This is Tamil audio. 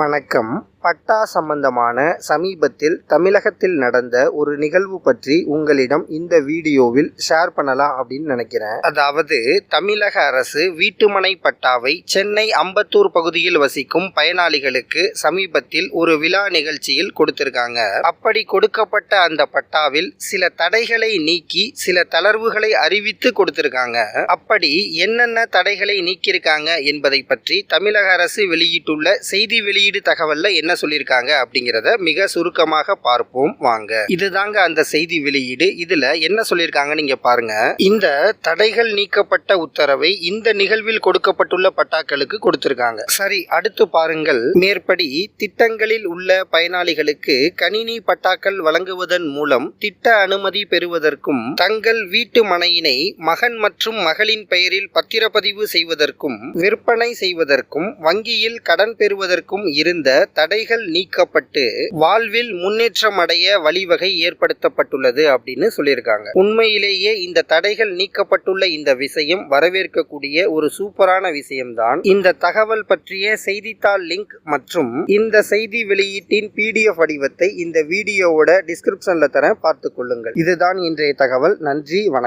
வணக்கம். பட்டா சம்பந்தமான சமீபத்தில் தமிழகத்தில் நடந்த ஒரு நிகழ்வு பற்றி உங்களிடம் இந்த வீடியோவில் ஷேர் பண்ணலாம் அப்படின்னு நினைக்கிறேன். அதாவது தமிழக அரசு வீட்டுமனை பட்டாவை சென்னை அம்பத்தூர் பகுதியில் வசிக்கும் பயனாளிகளுக்கு சமீபத்தில் ஒரு விழா நிகழ்ச்சியில் கொடுத்திருக்காங்க. அப்படி கொடுக்கப்பட்ட அந்த பட்டாவில் சில தடைகளை நீக்கி சில தளர்வுகளை அறிவித்து கொடுத்திருக்காங்க. அப்படி என்னென்ன தடைகளை நீக்கியிருக்காங்க என்பதை பற்றி தமிழக அரசு வெளியிட்டுள்ள செய்தி வெளியீடு தகவல்ல என்ன சொல்லியிருக்காங்க அப்படிங்கிறத மிக சுருக்கமாக பார்ப்போம் வாங்க. இதுதாங்க அந்த செய்தி வெளியீடு. இதுல என்ன சொல்லியிருக்காங்க நீங்க பாருங்க. இந்த தடைகள் நீக்கப்பட்ட உத்தரவை இந்த நிகழ்வில் கொடுக்கப்பட்டுள்ள பட்டாக்களுக்கு கொடுத்திருக்காங்க. சரி அடுத்து பாருங்கள். மேற்படி திட்டங்களில் உள்ள பயனாளிகளுக்கு கணினி பட்டாக்கள் வழங்குவதன் மூலம் திட்ட அனுமதி பெறுவதற்கும் தங்கள் வீட்டு மனையினை மகன் மற்றும் மகளின் பெயரில் பத்திரப்பதிவு செய்வதற்கும் விற்பனை செய்வதற்கும் வங்கியில் கடன் பெறுவதற்கும் இருந்த தடை தடைகள் நீக்கப்பட்டு வாழ்வில் முன்னேற்றம் அடைய வழிவகை ஏற்படுத்தப்பட்டுள்ளது அப்படின்னு சொல்லியிருக்காங்க. உண்மையிலேயே இந்த தடைகள் நீக்கப்பட்டுள்ள இந்த விஷயம் வரவேற்கக்கூடிய ஒரு சூப்பரான விஷயம்தான். இந்த தகவல் பற்றிய செய்தித்தாள் லிங்க் மற்றும் இந்த செய்தி வெளியீட்டின் பிடிஎஃப் வடிவத்தை இந்த வீடியோவோட டிஸ்கிரிப்ஷன்ல தர பார்த்துக் கொள்ளுங்கள். இதுதான் இன்றைய தகவல். நன்றி வணக்கம்.